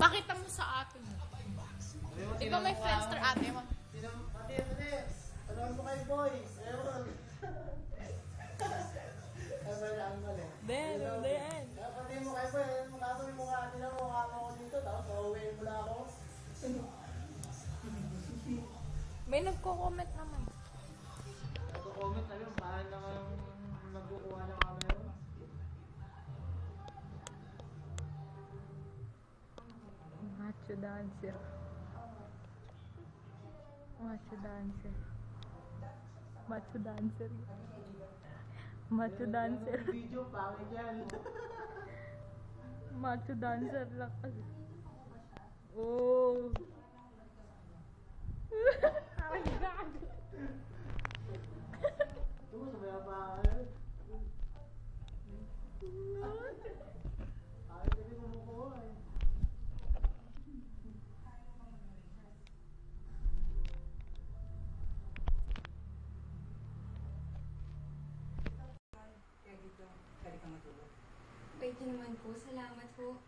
Pakita mo sa atin. Ikaw may friendster ate mo. Ate, ate. Ano mo kay boys? Ewan. Ewan ang mali. Then, then. Pati mo kay boys. Kaso yung mukha nila, mukha mo ako dito. Tapos, pauwi mo na ako. May nagko-comment naman. Nagko-comment na yun, should answer. What should answer? What should answer? What should answer? Video power dyan. What should answer lang kasi. Oh. oh my God. Tumas mo yung power. Matulog. Naman po. Salamat po.